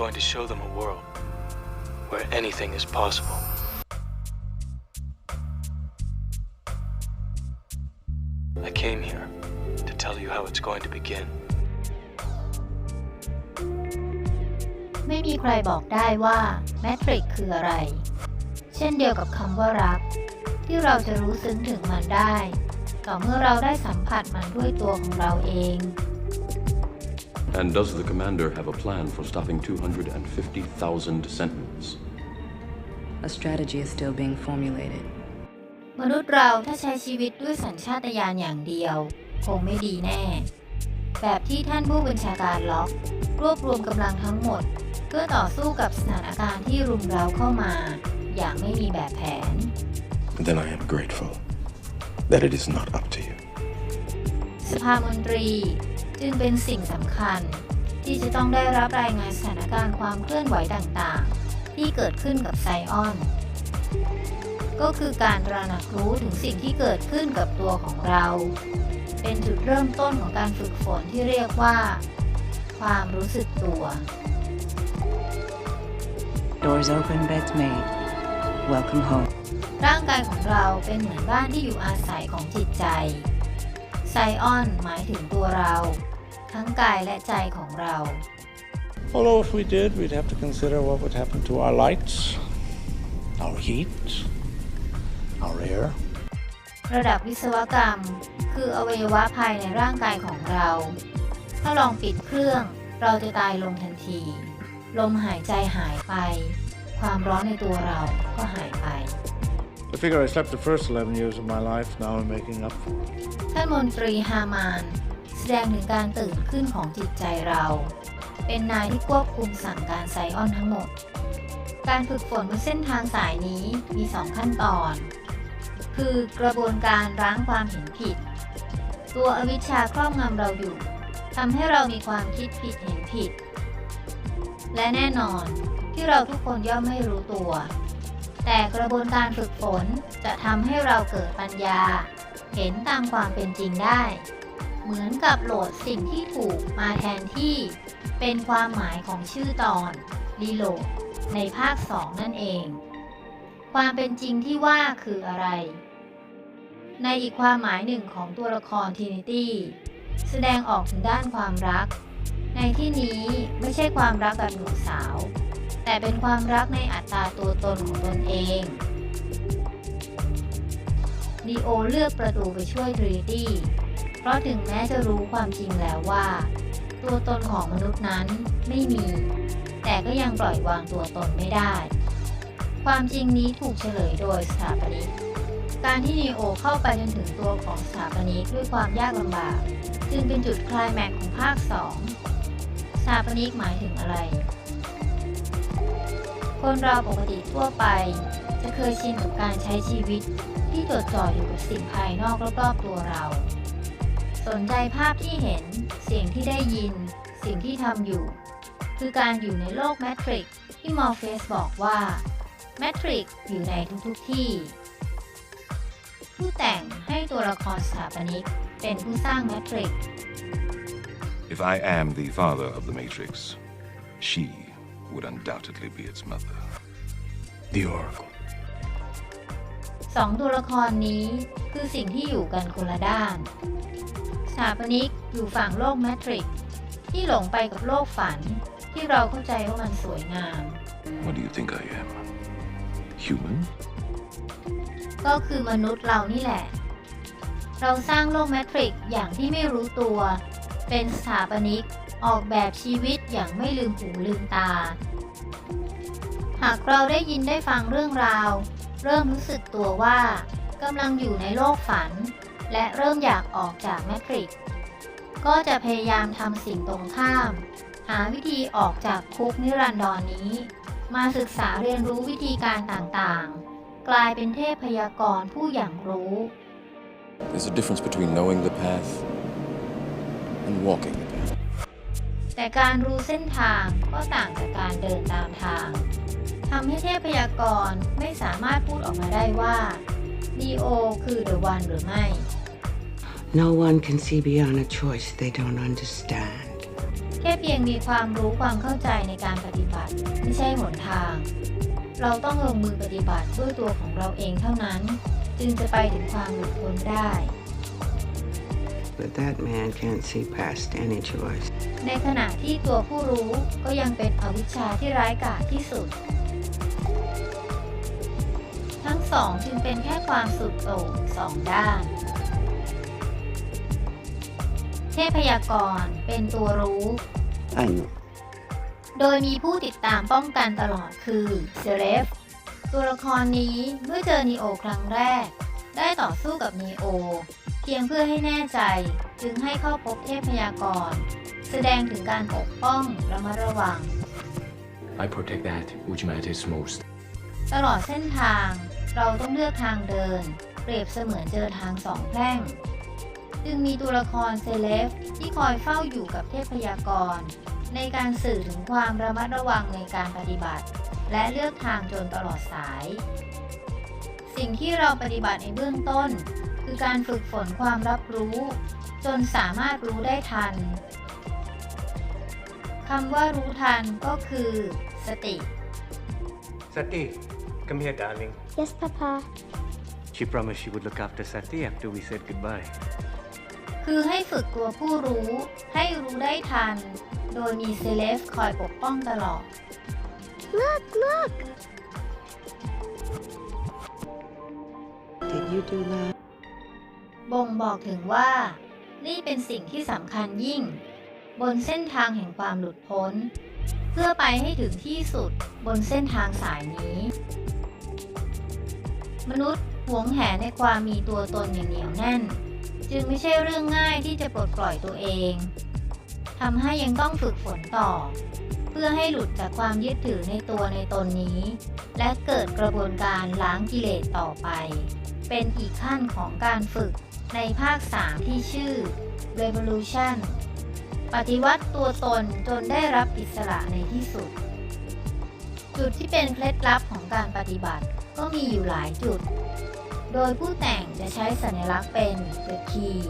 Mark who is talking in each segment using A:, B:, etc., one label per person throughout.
A: going to show them a world where anything is possible. I came here to tell you how it's going to begin.
B: ไม่มีใครบอกได้ว่าแมทริกคืออะไร เช่นเดียวกับคำว่ารัก ที่เราจะรู้ซึ้งถึงมันได้ ต่อเมื่อเราได้สัมผัสมันด้วยตัวของเราเอง
C: And does the commander have a plan for stopping 250,000 Sentinels?
D: A strategy is still being formulated.
B: มนุษย์เราถ้าใช้ชีวิตด้วยสัญชาตญาณอย่างเดียว คงไม่ดีแน่ แบบที่ท่านผู้บัญชาการล็อก รวบรวมกำลังทั้งหมด เพื่อต่อสู้กับสถานการณ์ที่รุมเร้าเข้ามา อย่างไม่มีแบบแผน
E: Then I am grateful that it is not up to you.
B: สภามนตรี จึงเป็นสิ่งสำคัญ ที่จะต้องได้รับรายงานสถานการณ์ความเคลื่อนไหวต่างๆ ที่เกิดขึ้นกับไซออน ก็คือการตระหนักรู้ถึงสิ่งที่เกิดขึ้นกับตัวของเรา เป็นจุดเริ่มต้นของการฝึกฝนที่เรียกว่า ความรู้สึกตัว
D: Doors open, beds made. Welcome home.
B: ร่างกายของเราเป็นเหมือนบ้านที่อยู่อาศัยของจิตใจ ไซออนหมายถึงตัวเรา ทั้งกายและใจของเรา
F: Although if we did, we'd have to consider what would happen to our lights, our heat, our air.
B: ระดับวิศวกรรม คืออวัยวะภายในร่างกายของเรา ถ้าลองปิดเครื่อง เราจะตายลงทันที ลมหายใจหายไป ความร้อนในตัวเราก็หายไป
F: I figure I slept the first 11 years of my life, now I'm making up for it.
B: ท่านมนตรีฮามาน แสดงถึงการตื่นขึ้นของจิตใจเรา เป็นนายที่ควบคุมสั่งการไซออนทั้งหมด การฝึกฝนบนเส้นทางสายนี้มี 2 ขั้นตอน คือกระบวนการร้างความเห็นผิด ตัวอวิชชาครอบงำเราอยู่ทำให้เรามีความคิดผิดเห็นผิด และแน่นอนที่เราทุกคนย่อมไม่รู้ตัว แต่กระบวนการฝึกฝนจะทำให้เราเกิดปัญญา เห็นตามความเป็นจริงได้ เหมือนกับโหลดสิ่งที่ถูกมาแทนที่ เป็นความหมายของชื่อตอนรีโหลดในภาค 2 นั่นเอง ความเป็นจริงที่ว่าคืออะไร ในอีกความหมายหนึ่งของตัวละครทินิตี้แสดงออกถึงด้านความรัก ในที่นี้ไม่ใช่ความรักแบบหนุ่มสาว แต่เป็นความรักในอัตราตัวตนของตนเองดีโอเลือกประตูไปช่วยทริตี้ เพราะถึงแม้จะรู้ความจริงแล้วว่า ตัวตนของมนุษย์นั้นไม่มี แต่ก็ยังปล่อยวางตัวตนไม่ได้ ความจริงนี้ถูกเฉลยโดยสถาปนิก การที่นีโอเข้าไปจนถึงตัวของสถาปนิกด้วยความยากลำบาก จึงเป็นจุดคลายแม็กของภาค 2 สถาปนิกหมายถึงอะไร คนเราปกติทั่วไป จะเคยชินกับการใช้ชีวิตที่จดจ่ออยู่กับสิ่งภายนอกรอบๆตัวเรา สนใจภาพที่เห็น เสียงที่ได้ยิน สิ่งที่ทำอยู่ คือการอยู่ในโลกแมทริกที่มอร์เฟสบอกว่าแมทริกอยู่ในทุกๆที่ ผู้แต่งให้ตัวละครสถาปนิกเป็นผู้สร้างแมทริก
G: If I am the father of the Matrix, she would undoubtedly be its mother.
E: The Oracle.
B: สองตัวละครนี้คือสิ่งที่อยู่กันคนละด้านสถาปนิกอยู่ฝั่งโลกแมทริกซ์ที่หลงไปกับโลกฝัน ที่เราเข้าใจว่ามันสวยงาม
G: What do you think I am? Human?
B: ก็คือมนุษย์เรานี่แหละ เราสร้างโลกแมทริกซ์อย่างที่ไม่รู้ตัว เป็นสถาปนิกออกแบบชีวิตอย่างไม่ลืมหูลืมตา หากเราได้ยินได้ฟังเรื่องราว เริ่มรู้สึกตัวว่ากำลังอยู่ในโลกฝัน และเริ่มอยากออกจากแมทริกซ์ก็จะพยายามทำสิ่งตรงข้าม หาวิธีออกจากคุกนิรันดรนนี้ มาศึกษาเรียนรู้วิธีการต่างๆ กลายเป็นเทพพยากรณ์ผู้อย่างรู้
E: There's a difference between knowing the path and walking the path.
B: แต่การรู้เส้นทางก็ต่างจากการเดินตามทาง ทำให้เทพพยากรณ์ไม่สามารถพูดออกมาได้ว่านีโอคือเดอะวันหรือไม่
H: No one can see beyond a choice they don't understand.
B: แค่เพียงมีความรู้ความเข้าใจในการปฏิบัติ ไม่ใช่หนทาง เราต้องลงมือปฏิบัติด้วยตัวของเราเองเท่านั้น จึงจะไปถึงความหลุดพ้นได้
H: But that man can't see past any choice.
B: ในขณะที่ตัวผู้รู้ก็ยังเป็นอวิชชาที่ร้ายกาจที่สุด สองจึงเป็นแค่ความสุดโต่งสองด้าน เทพยากรเป็นตัวรู้
H: I know.
B: โดยมีผู้ติดตามป้องกันตลอดคือเซเลฟตัวละครนี้เมื่อเจอนีโอครั้งแรก ได้ต่อสู้กับนีโอ เพียงเพื่อให้แน่ใจจึงให้เข้าพบเทพยากร แสดงถึงการปกป้องระมัดระวัง
A: I protect that which matters most.
B: ตลอดเส้นทาง เราต้องเลือกทางเดิน เปรียบเสมือนเจอทางสองแพร่ง จึงมีตัวละครเซเลฟที่คอยเฝ้าอยู่กับเทพยากร ในการสื่อถึงความระมัดระวังในการปฏิบัติ และเลือกทางจนตลอดสาย สิ่งที่เราปฏิบัติในเบื้องต้น คือการฝึกฝนความรับรู้ จนสามารถรู้ได้ทันคำว่ารู้ทันก็คือ สติ
I: Sati, come here, darling.
J: Yes, Papa.
I: She promised she would look after Sati after we said goodbye.
B: คือให้ฝึกตัวผู้รู้ ให้รู้ได้ทัน โดยมีเซเลสคอยปกป้องตลอด
J: Look, look!
H: Did you do that?
B: บ่งบอกถึงว่า นี่เป็นสิ่งที่สำคัญยิ่ง บนเส้นทางแห่งความหลุดพ้น เพื่อไปให้ถึงที่สุดบนเส้นทางสายนี้ มนุษย์หวงแหนในความมีตัวตนอย่างเหนียวแน่น จึงไม่ใช่เรื่องง่ายที่จะปลดปล่อยตัวเองทำให้ยังต้องฝึกฝนต่อ เพื่อให้หลุดจากความยึดถือในตัวในตนนี้ และเกิดกระบวนการล้างกิเลสต่อไป เป็นอีกขั้นของการฝึกในภาค 3 ที่ชื่อ Revolution ปฏิวัติตัวตนจนได้รับอิสระในที่สุด จุดที่เป็นเคล็ดลับของการปฏิบัติก็มีอยู่หลายจุด โดยผู้แต่งจะใช้สัญลักษณ์เป็น The Key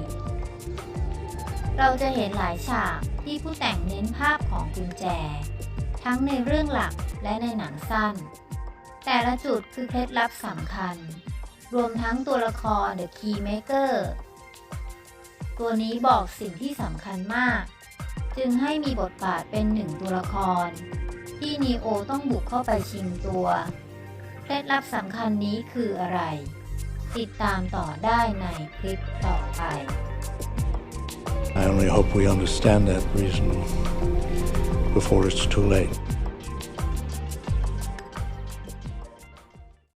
B: เราจะเห็นหลายฉากที่ผู้แต่งเน้นภาพของกุญแจ ทั้งในเรื่องหลักและในหนังสั้น แต่ละจุดคือเคล็ดลับสำคัญ รวมทั้งตัวละคร The Keymaker ตัวนี้บอกสิ่งที่สำคัญมาก จึงให้มีบทบาทเป็นหนึ่งตัวละคร ที่นีโอต้องบุกเข้าไปชิงตัว เคล็ดลับสำคัญนี้คืออะไร ติดตามต่อได้ในคลิปต่อไป
F: I only hope we understand that reason before it's too late.